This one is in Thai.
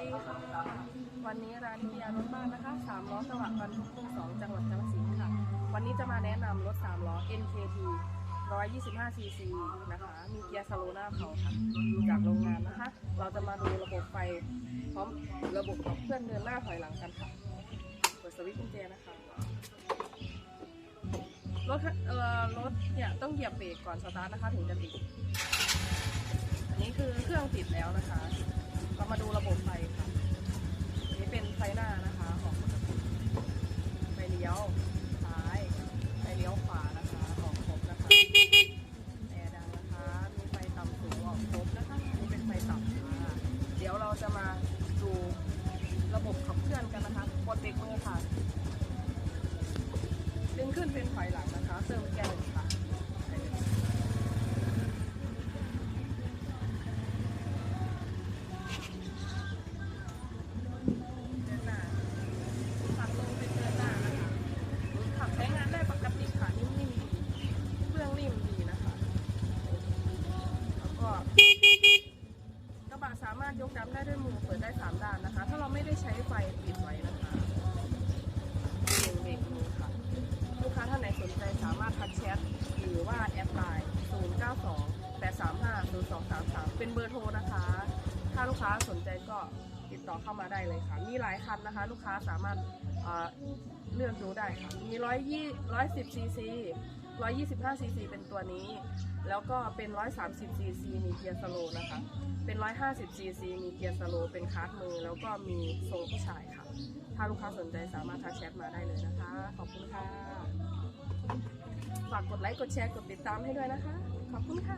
ดีค่ะ วันนี้ร้านนิยารถบ้านนะคะสามล้อสวัสดิ์บรรทุกพุ่งสองจังหวัดกาฬสินธุ์ค่ะ วันนี้จะมาแนะนำรถสามล้อ NKT 125 cc นะคะ มีเกียร์สโลน้าเขาค่ะ จากโรงงานนะคะ เราจะมาดูระบบไฟพร้อมระบบขับเคลื่อนเดินหน้าถอยหลังกันค่ะ เปิดสวิตช์กุญแจนะคะ รถเอ่อรถเนี่ยต้องเหยียบเบรกก่อนสตาร์ทนะคะถึงจะติด อันนี้คือเครื่องติดแล้วนะคะ เรามาดูระบบ ดี๋ยวเราจะมาดูระบบขับเคลื่อนกันนะคะกดเบรกมือค่ะ ดึงขึ้นเป็นถอยหลังนะคะ เติมแก๊สค่ะ สามารมได้ด้วยมือเปิดได้สามด้านนะคะ ถ้าเราไม่ได้ใช้ไฟปิดไว้นะคะเบรกเบรกมือค่ะ ลูกค้าท่านไหนสนใจสามารถทักแชทหรือว่าแอดไลน์092 835 0233 เป็นเบอร์โทรนะคะ ถ้าลูกค้าสนใจก็ติดต่อเข้ามาได้เลยค่ะ มีหลายคันนะคะ ลูกค้าสามารถเอ่อเลือกดูได้ค่ะ มี120 110ซีซี 125ซีซีเป็นตัวนี้ แล้วก็เป็น 130ซีซีมีเกียร์สโลนะคะ เป็น 150ซีซีมีเกียร์สโลเป็นคาร์ดมือ แล้วก็มีทรงผู้ชายค่ะ ถ้าลูกค้าสนใจสามารถทักแชทมาได้เลยนะคะ ขอบคุณค่ะ ฝากกดไลค์ กดแชร์ กดติดตามให้ด้วยนะคะ ขอบคุณค่ะ